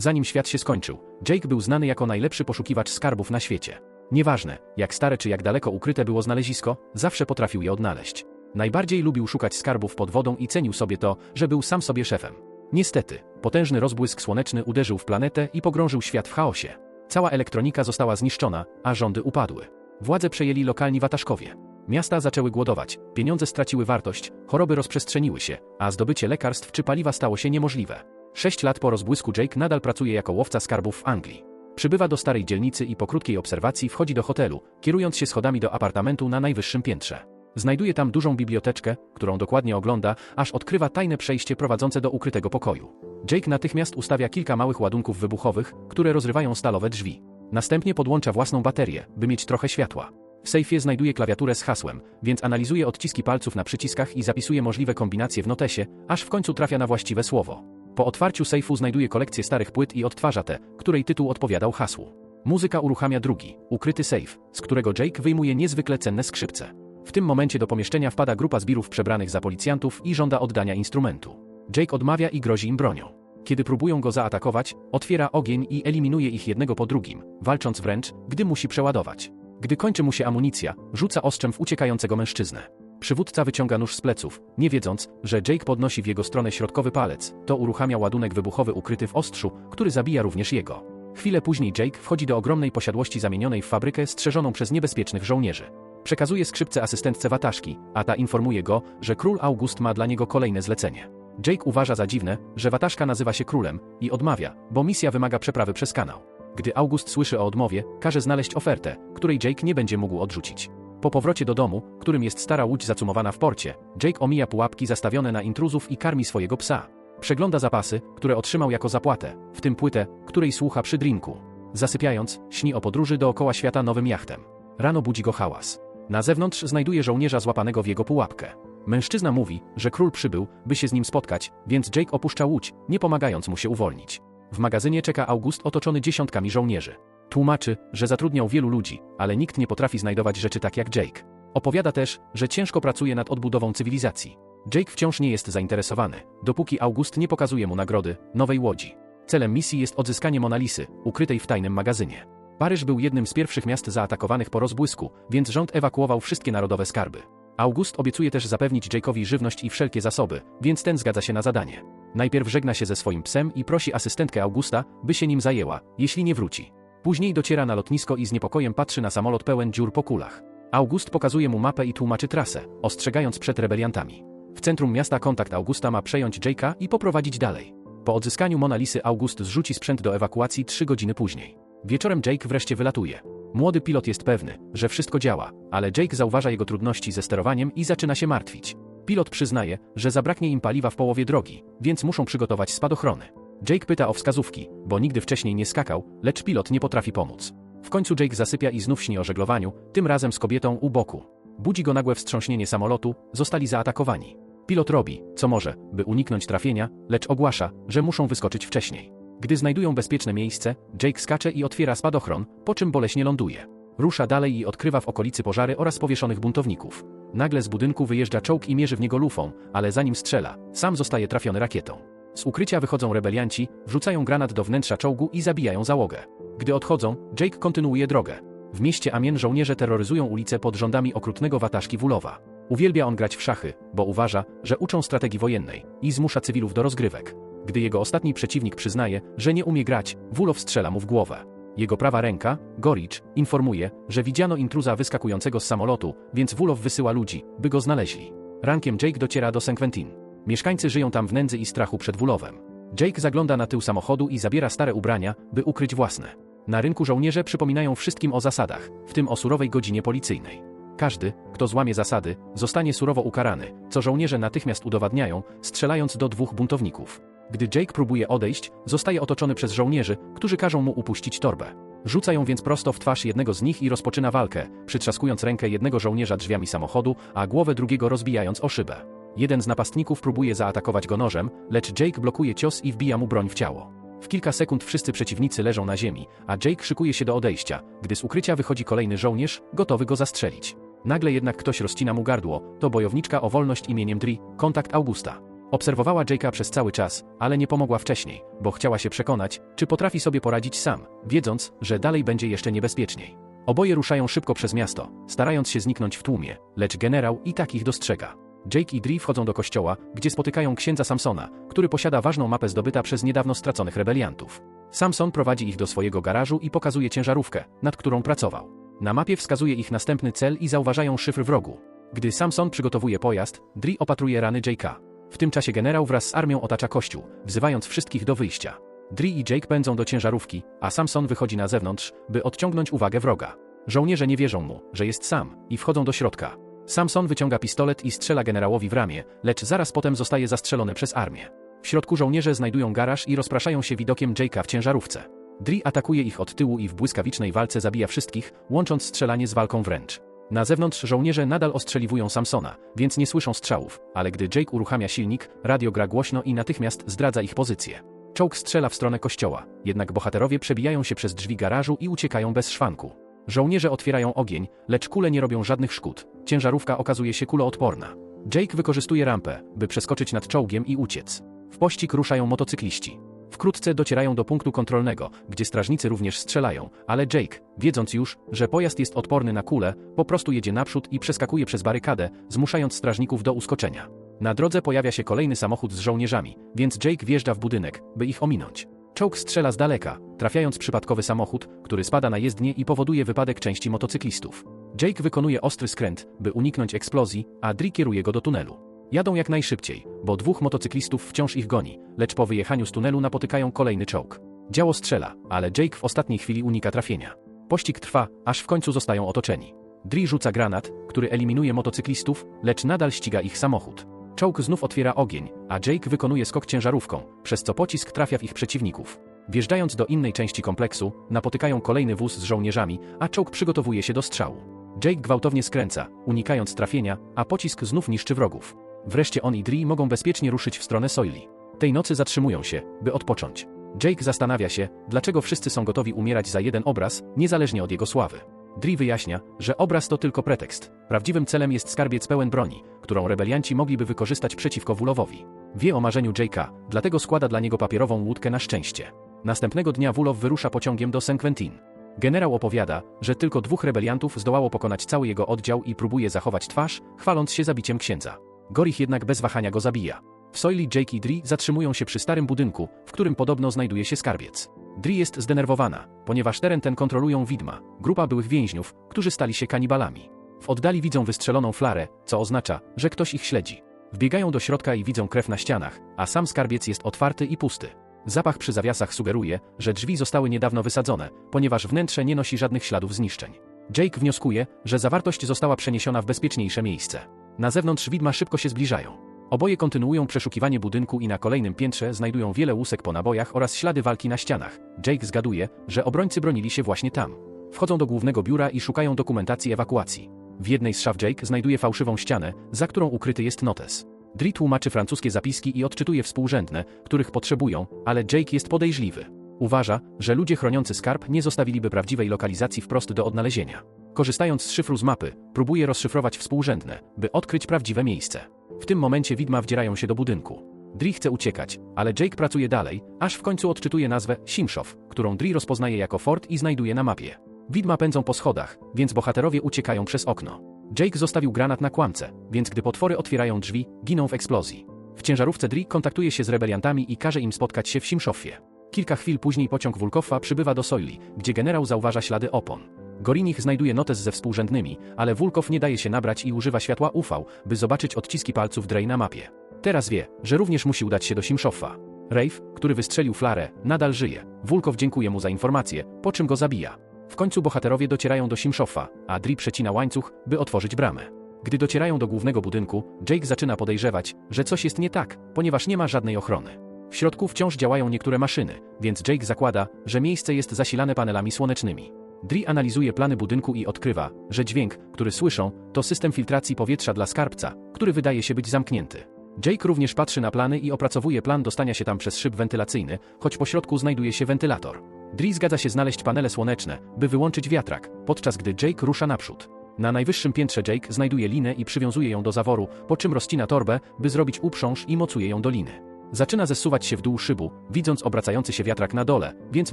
Zanim świat się skończył, Jake był znany jako najlepszy poszukiwacz skarbów na świecie. Nieważne, jak stare czy jak daleko ukryte było znalezisko, zawsze potrafił je odnaleźć. Najbardziej lubił szukać skarbów pod wodą i cenił sobie to, że był sam sobie szefem. Niestety, potężny rozbłysk słoneczny uderzył w planetę i pogrążył świat w chaosie. Cała elektronika została zniszczona, a rządy upadły. Władze przejęli lokalni wataszkowie. Miasta zaczęły głodować, pieniądze straciły wartość, choroby rozprzestrzeniły się, a zdobycie lekarstw czy paliwa stało się niemożliwe. Sześć lat po rozbłysku Jake nadal pracuje jako łowca skarbów w Anglii. Przybywa do starej dzielnicy i po krótkiej obserwacji wchodzi do hotelu, kierując się schodami do apartamentu na najwyższym piętrze. Znajduje tam dużą biblioteczkę, którą dokładnie ogląda, aż odkrywa tajne przejście prowadzące do ukrytego pokoju. Jake natychmiast ustawia kilka małych ładunków wybuchowych, które rozrywają stalowe drzwi. Następnie podłącza własną baterię, by mieć trochę światła. W sejfie znajduje klawiaturę z hasłem, więc analizuje odciski palców na przyciskach i zapisuje możliwe kombinacje w notesie, aż w końcu trafia na właściwe słowo. Po otwarciu sejfu znajduje kolekcję starych płyt i odtwarza te, której tytuł odpowiadał hasłu. Muzyka uruchamia drugi, ukryty sejf, z którego Jake wyjmuje niezwykle cenne skrzypce. W tym momencie do pomieszczenia wpada grupa zbirów przebranych za policjantów i żąda oddania instrumentu. Jake odmawia i grozi im bronią. Kiedy próbują go zaatakować, otwiera ogień i eliminuje ich jednego po drugim, walcząc wręcz, gdy musi przeładować. Gdy kończy mu się amunicja, rzuca ostrzem w uciekającego mężczyznę. Przywódca wyciąga nóż z pleców, nie wiedząc, że Jake podnosi w jego stronę środkowy palec, to uruchamia ładunek wybuchowy ukryty w ostrzu, który zabija również jego. Chwilę później Jake wchodzi do ogromnej posiadłości zamienionej w fabrykę strzeżoną przez niebezpiecznych żołnierzy. Przekazuje skrzypce asystentce Wataszki, a ta informuje go, że król August ma dla niego kolejne zlecenie. Jake uważa za dziwne, że Wataszka nazywa się królem i odmawia, bo misja wymaga przeprawy przez kanał. Gdy August słyszy o odmowie, każe znaleźć ofertę, której Jake nie będzie mógł odrzucić. Po powrocie do domu, którym jest stara łódź zacumowana w porcie, Jake omija pułapki zastawione na intruzów i karmi swojego psa. Przegląda zapasy, które otrzymał jako zapłatę, w tym płytę, której słucha przy drinku. Zasypiając, śni o podróży dookoła świata nowym jachtem. Rano budzi go hałas. Na zewnątrz znajduje żołnierza złapanego w jego pułapkę. Mężczyzna mówi, że król przybył, by się z nim spotkać, więc Jake opuszcza łódź, nie pomagając mu się uwolnić. W magazynie czeka August otoczony dziesiątkami żołnierzy. Tłumaczy, że zatrudniał wielu ludzi, ale nikt nie potrafi znajdować rzeczy tak jak Jake. Opowiada też, że ciężko pracuje nad odbudową cywilizacji. Jake wciąż nie jest zainteresowany, dopóki August nie pokazuje mu nagrody, nowej łodzi. Celem misji jest odzyskanie Monalisy, ukrytej w tajnym magazynie. Paryż był jednym z pierwszych miast zaatakowanych po rozbłysku, więc rząd ewakuował wszystkie narodowe skarby. August obiecuje też zapewnić Jake'owi żywność i wszelkie zasoby, więc ten zgadza się na zadanie. Najpierw żegna się ze swoim psem i prosi asystentkę Augusta, by się nim zajęła, jeśli nie wróci. Później dociera na lotnisko i z niepokojem patrzy na samolot pełen dziur po kulach. August pokazuje mu mapę i tłumaczy trasę, ostrzegając przed rebeliantami. W centrum miasta kontakt Augusta ma przejąć Jake'a i poprowadzić dalej. Po odzyskaniu Monalisy August zrzuci sprzęt do ewakuacji trzy godziny później. Wieczorem Jake wreszcie wylatuje. Młody pilot jest pewny, że wszystko działa, ale Jake zauważa jego trudności ze sterowaniem i zaczyna się martwić. Pilot przyznaje, że zabraknie im paliwa w połowie drogi, więc muszą przygotować spadochrony. Jake pyta o wskazówki, bo nigdy wcześniej nie skakał, lecz pilot nie potrafi pomóc. W końcu Jake zasypia i znów śni o żeglowaniu, tym razem z kobietą u boku. Budzi go nagłe wstrząśnienie samolotu, zostali zaatakowani. Pilot robi, co może, by uniknąć trafienia, lecz ogłasza, że muszą wyskoczyć wcześniej. Gdy znajdują bezpieczne miejsce, Jake skacze i otwiera spadochron, po czym boleśnie ląduje. Rusza dalej i odkrywa w okolicy pożary oraz powieszonych buntowników. Nagle z budynku wyjeżdża czołg i mierzy w niego lufą, ale zanim strzela, sam zostaje trafiony rakietą. Z ukrycia wychodzą rebelianci, wrzucają granat do wnętrza czołgu i zabijają załogę. Gdy odchodzą, Jake kontynuuje drogę. W mieście Amien żołnierze terroryzują ulice pod rządami okrutnego wataszki Wulowa. Uwielbia on grać w szachy, bo uważa, że uczą strategii wojennej i zmusza cywilów do rozgrywek. Gdy jego ostatni przeciwnik przyznaje, że nie umie grać, Wulow strzela mu w głowę. Jego prawa ręka, Goricz, informuje, że widziano intruza wyskakującego z samolotu, więc Wulow wysyła ludzi, by go znaleźli. Rankiem Jake dociera do St. Quentin. Mieszkańcy żyją tam w nędzy i strachu przed Wulowem. Jake zagląda na tył samochodu i zabiera stare ubrania, by ukryć własne. Na rynku żołnierze przypominają wszystkim o zasadach, w tym o surowej godzinie policyjnej. Każdy, kto złamie zasady, zostanie surowo ukarany, co żołnierze natychmiast udowadniają, strzelając do dwóch buntowników. Gdy Jake próbuje odejść, zostaje otoczony przez żołnierzy, którzy każą mu upuścić torbę. Rzuca ją więc prosto w twarz jednego z nich i rozpoczyna walkę, przytrzaskując rękę jednego żołnierza drzwiami samochodu, a głowę drugiego rozbijając o szybę. Jeden z napastników próbuje zaatakować go nożem, lecz Jake blokuje cios i wbija mu broń w ciało. W kilka sekund wszyscy przeciwnicy leżą na ziemi, a Jake szykuje się do odejścia, gdy z ukrycia wychodzi kolejny żołnierz, gotowy go zastrzelić. Nagle jednak ktoś rozcina mu gardło, to bojowniczka o wolność imieniem Dri, kontakt Augusta. Obserwowała Jake'a przez cały czas, ale nie pomogła wcześniej, bo chciała się przekonać, czy potrafi sobie poradzić sam, wiedząc, że dalej będzie jeszcze niebezpieczniej. Oboje ruszają szybko przez miasto, starając się zniknąć w tłumie, lecz generał i tak ich dostrzega. Jake i Dri wchodzą do kościoła, gdzie spotykają księdza Samsona, który posiada ważną mapę zdobyta przez niedawno straconych rebeliantów. Samson prowadzi ich do swojego garażu i pokazuje ciężarówkę, nad którą pracował. Na mapie wskazuje ich następny cel i zauważają szyfr wrogu. Gdy Samson przygotowuje pojazd, Dri opatruje rany Jake'a. W tym czasie generał wraz z armią otacza kościół, wzywając wszystkich do wyjścia. Dri i Jake pędzą do ciężarówki, a Samson wychodzi na zewnątrz, by odciągnąć uwagę wroga. Żołnierze nie wierzą mu, że jest sam, i wchodzą do środka. Samson wyciąga pistolet i strzela generałowi w ramię, lecz zaraz potem zostaje zastrzelony przez armię. W środku żołnierze znajdują garaż i rozpraszają się widokiem Jake'a w ciężarówce. Dri atakuje ich od tyłu i w błyskawicznej walce zabija wszystkich, łącząc strzelanie z walką wręcz. Na zewnątrz żołnierze nadal ostrzeliwują Samsona, więc nie słyszą strzałów, ale gdy Jake uruchamia silnik, radio gra głośno i natychmiast zdradza ich pozycję. Czołg strzela w stronę kościoła, jednak bohaterowie przebijają się przez drzwi garażu i uciekają bez szwanku. Żołnierze otwierają ogień, lecz kule nie robią żadnych szkód. Ciężarówka okazuje się kuloodporna. Jake wykorzystuje rampę, by przeskoczyć nad czołgiem i uciec. W pościg ruszają motocykliści. Wkrótce docierają do punktu kontrolnego, gdzie strażnicy również strzelają, ale Jake, wiedząc już, że pojazd jest odporny na kule, po prostu jedzie naprzód i przeskakuje przez barykadę, zmuszając strażników do uskoczenia. Na drodze pojawia się kolejny samochód z żołnierzami, więc Jake wjeżdża w budynek, by ich ominąć. Czołg strzela z daleka, trafiając przypadkowy samochód, który spada na jezdnię i powoduje wypadek części motocyklistów. Jake wykonuje ostry skręt, by uniknąć eksplozji, a Dri kieruje go do tunelu. Jadą jak najszybciej, bo dwóch motocyklistów wciąż ich goni, lecz po wyjechaniu z tunelu napotykają kolejny czołg. Działo strzela, ale Jake w ostatniej chwili unika trafienia. Pościg trwa, aż w końcu zostają otoczeni. Dri rzuca granat, który eliminuje motocyklistów, lecz nadal ściga ich samochód. Czołg znów otwiera ogień, a Jake wykonuje skok ciężarówką, przez co pocisk trafia w ich przeciwników. Wjeżdżając do innej części kompleksu, napotykają kolejny wóz z żołnierzami, a czołg przygotowuje się do strzału. Jake gwałtownie skręca, unikając trafienia, a pocisk znów niszczy wrogów. Wreszcie on i Dri mogą bezpiecznie ruszyć w stronę Soili. Tej nocy zatrzymują się, by odpocząć. Jake zastanawia się, dlaczego wszyscy są gotowi umierać za jeden obraz, niezależnie od jego sławy. Dri wyjaśnia, że obraz to tylko pretekst. Prawdziwym celem jest skarbiec pełen broni, którą rebelianci mogliby wykorzystać przeciwko Wulowowi. Wie o marzeniu Jake'a, dlatego składa dla niego papierową łódkę na szczęście. Następnego dnia Wulow wyrusza pociągiem do St. Quentin. Generał opowiada, że tylko dwóch rebeliantów zdołało pokonać cały jego oddział i próbuje zachować twarz, chwaląc się zabiciem księdza. Gorich jednak bez wahania go zabija. W Soili Jake i Dri zatrzymują się przy starym budynku, w którym podobno znajduje się skarbiec. Dri jest zdenerwowana, ponieważ teren ten kontrolują widma, grupa byłych więźniów, którzy stali się kanibalami. W oddali widzą wystrzeloną flarę, co oznacza, że ktoś ich śledzi. Wbiegają do środka i widzą krew na ścianach, a sam skarbiec jest otwarty i pusty. Zapach przy zawiasach sugeruje, że drzwi zostały niedawno wysadzone, ponieważ wnętrze nie nosi żadnych śladów zniszczeń. Jake wnioskuje, że zawartość została przeniesiona w bezpieczniejsze miejsce. Na zewnątrz widma szybko się zbliżają. Oboje kontynuują przeszukiwanie budynku i na kolejnym piętrze znajdują wiele łusek po nabojach oraz ślady walki na ścianach. Jake zgaduje, że obrońcy bronili się właśnie tam. Wchodzą do głównego biura i szukają dokumentacji ewakuacji. W jednej z szaf Jake znajduje fałszywą ścianę, za którą ukryty jest notes. Dri tłumaczy francuskie zapiski i odczytuje współrzędne, których potrzebują, ale Jake jest podejrzliwy. Uważa, że ludzie chroniący skarb nie zostawiliby prawdziwej lokalizacji wprost do odnalezienia. Korzystając z szyfru z mapy, próbuje rozszyfrować współrzędne, by odkryć prawdziwe miejsce. W tym momencie widma wdzierają się do budynku. Dri chce uciekać, ale Jake pracuje dalej, aż w końcu odczytuje nazwę Simshow, którą Dri rozpoznaje jako fort i znajduje na mapie. Widma pędzą po schodach, więc bohaterowie uciekają przez okno. Jake zostawił granat na kłamce, więc gdy potwory otwierają drzwi, giną w eksplozji. W ciężarówce Dri kontaktuje się z rebeliantami i każe im spotkać się w Simshowie. Kilka chwil później pociąg Wulkowa przybywa do Soili, gdzie generał zauważa ślady opon. Gorinich znajduje notes ze współrzędnymi, ale Wulkow nie daje się nabrać i używa światła UV, by zobaczyć odciski palców Drej na mapie. Teraz wie, że również musi udać się do Simszofa. Rafe, który wystrzelił flarę, nadal żyje. Wulkow dziękuje mu za informację, po czym go zabija. W końcu bohaterowie docierają do Simszofa, a Dri przecina łańcuch, by otworzyć bramę. Gdy docierają do głównego budynku, Jake zaczyna podejrzewać, że coś jest nie tak, ponieważ nie ma żadnej ochrony. W środku wciąż działają niektóre maszyny, więc Jake zakłada, że miejsce jest zasilane panelami słonecznymi. Dri analizuje plany budynku i odkrywa, że dźwięk, który słyszą, to system filtracji powietrza dla skarbca, który wydaje się być zamknięty. Jake również patrzy na plany i opracowuje plan dostania się tam przez szyb wentylacyjny, choć po środku znajduje się wentylator. Dri zgadza się znaleźć panele słoneczne, by wyłączyć wiatrak, podczas gdy Jake rusza naprzód. Na najwyższym piętrze Jake znajduje linę i przywiązuje ją do zaworu, po czym rozcina torbę, by zrobić uprząż i mocuje ją do liny. Zaczyna zesuwać się w dół szybu, widząc obracający się wiatrak na dole, więc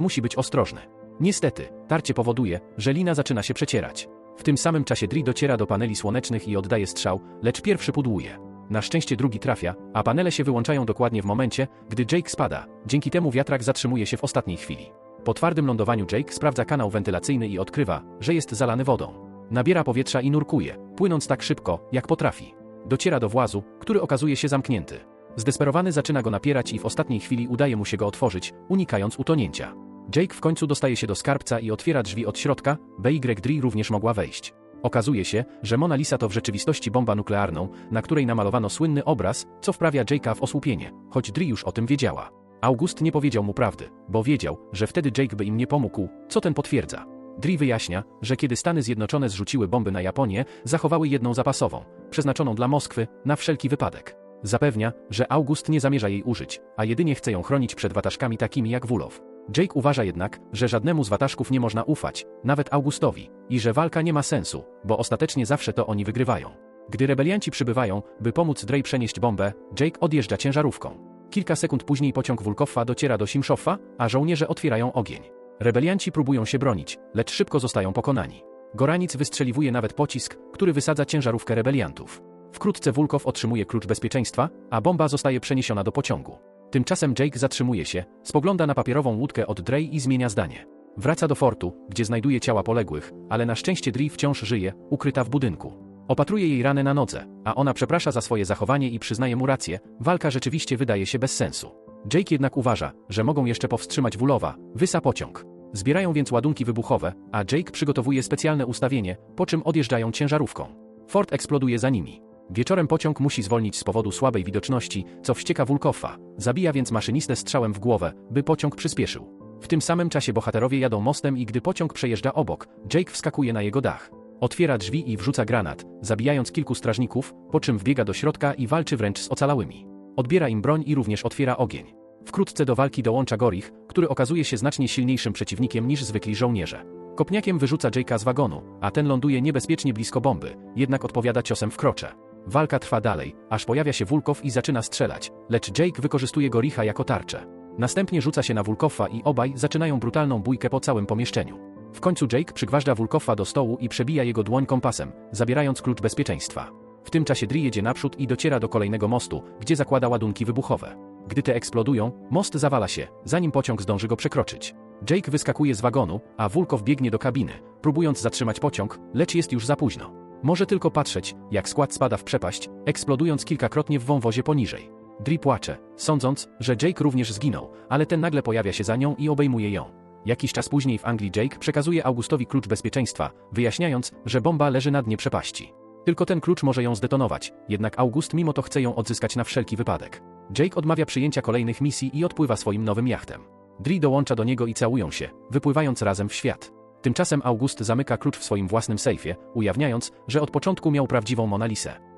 musi być ostrożny. Niestety, tarcie powoduje, że lina zaczyna się przecierać. W tym samym czasie Dri dociera do paneli słonecznych i oddaje strzał, lecz pierwszy pudłuje. Na szczęście drugi trafia, a panele się wyłączają dokładnie w momencie, gdy Jake spada. Dzięki temu wiatrak zatrzymuje się w ostatniej chwili. Po twardym lądowaniu Jake sprawdza kanał wentylacyjny i odkrywa, że jest zalany wodą. Nabiera powietrza i nurkuje, płynąc tak szybko, jak potrafi. Dociera do włazu, który okazuje się zamknięty. Zdesperowany zaczyna go napierać i w ostatniej chwili udaje mu się go otworzyć, unikając utonięcia. Jake w końcu dostaje się do skarbca i otwiera drzwi od środka, BY również mogła wejść. Okazuje się, że Mona Lisa to w rzeczywistości bomba nuklearną, na której namalowano słynny obraz, co wprawia Jake'a w osłupienie, choć Dri już o tym wiedziała. August nie powiedział mu prawdy, bo wiedział, że wtedy Jake by im nie pomógł, co ten potwierdza. Dri wyjaśnia, że kiedy Stany Zjednoczone zrzuciły bomby na Japonię, zachowały jedną zapasową, przeznaczoną dla Moskwy, na wszelki wypadek. Zapewnia, że August nie zamierza jej użyć, a jedynie chce ją chronić przed wataszkami takimi jak Wulow. Jake uważa jednak, że żadnemu z wataszków nie można ufać, nawet Augustowi, i że walka nie ma sensu, bo ostatecznie zawsze to oni wygrywają. Gdy rebelianci przybywają, by pomóc Drej przenieść bombę, Jake odjeżdża ciężarówką. Kilka sekund później pociąg Wulkoffa dociera do Simszoffa, a żołnierze otwierają ogień. Rebelianci próbują się bronić, lecz szybko zostają pokonani. Goranic wystrzeliwuje nawet pocisk, który wysadza ciężarówkę rebeliantów. Wkrótce Wulkow otrzymuje klucz bezpieczeństwa, a bomba zostaje przeniesiona do pociągu. Tymczasem Jake zatrzymuje się, spogląda na papierową łódkę od Drej i zmienia zdanie. Wraca do fortu, gdzie znajduje ciała poległych, ale na szczęście Dri wciąż żyje, ukryta w budynku. Opatruje jej ranę na nodze, a ona przeprasza za swoje zachowanie i przyznaje mu rację, walka rzeczywiście wydaje się bez sensu. Jake jednak uważa, że mogą jeszcze powstrzymać Wulowa, wysa pociąg. Zbierają więc ładunki wybuchowe, a Jake przygotowuje specjalne ustawienie, po czym odjeżdżają ciężarówką. Fort eksploduje za nimi. Wieczorem pociąg musi zwolnić z powodu słabej widoczności, co wścieka Wulkoffa. Zabija więc maszynistę strzałem w głowę, by pociąg przyspieszył. W tym samym czasie bohaterowie jadą mostem i gdy pociąg przejeżdża obok, Jake wskakuje na jego dach. Otwiera drzwi i wrzuca granat, zabijając kilku strażników, po czym wbiega do środka i walczy wręcz z ocalałymi. Odbiera im broń i również otwiera ogień. Wkrótce do walki dołącza Gorich, który okazuje się znacznie silniejszym przeciwnikiem niż zwykli żołnierze. Kopniakiem wyrzuca Jake'a z wagonu, a ten ląduje niebezpiecznie blisko bomby, jednak odpowiada ciosem w krocze. Walka trwa dalej, aż pojawia się Wulkow i zaczyna strzelać, lecz Jake wykorzystuje Goricha jako tarczę. Następnie rzuca się na Wulkoffa i obaj zaczynają brutalną bójkę po całym pomieszczeniu. W końcu Jake przygważdża Wulkoffa do stołu i przebija jego dłoń kompasem, zabierając klucz bezpieczeństwa. W tym czasie Dri jedzie naprzód i dociera do kolejnego mostu, gdzie zakłada ładunki wybuchowe. Gdy te eksplodują, most zawala się, zanim pociąg zdąży go przekroczyć. Jake wyskakuje z wagonu, a Wulkow biegnie do kabiny, próbując zatrzymać pociąg, lecz jest już za późno. Może tylko patrzeć, jak skład spada w przepaść, eksplodując kilkakrotnie w wąwozie poniżej. Dri płacze, sądząc, że Jake również zginął, ale ten nagle pojawia się za nią i obejmuje ją. Jakiś czas później w Anglii Jake przekazuje Augustowi klucz bezpieczeństwa, wyjaśniając, że bomba leży na dnie przepaści. Tylko ten klucz może ją zdetonować, jednak August mimo to chce ją odzyskać na wszelki wypadek. Jake odmawia przyjęcia kolejnych misji i odpływa swoim nowym jachtem. Dri dołącza do niego i całują się, wypływając razem w świat. Tymczasem August zamyka klucz w swoim własnym sejfie, ujawniając, że od początku miał prawdziwą Monalisę.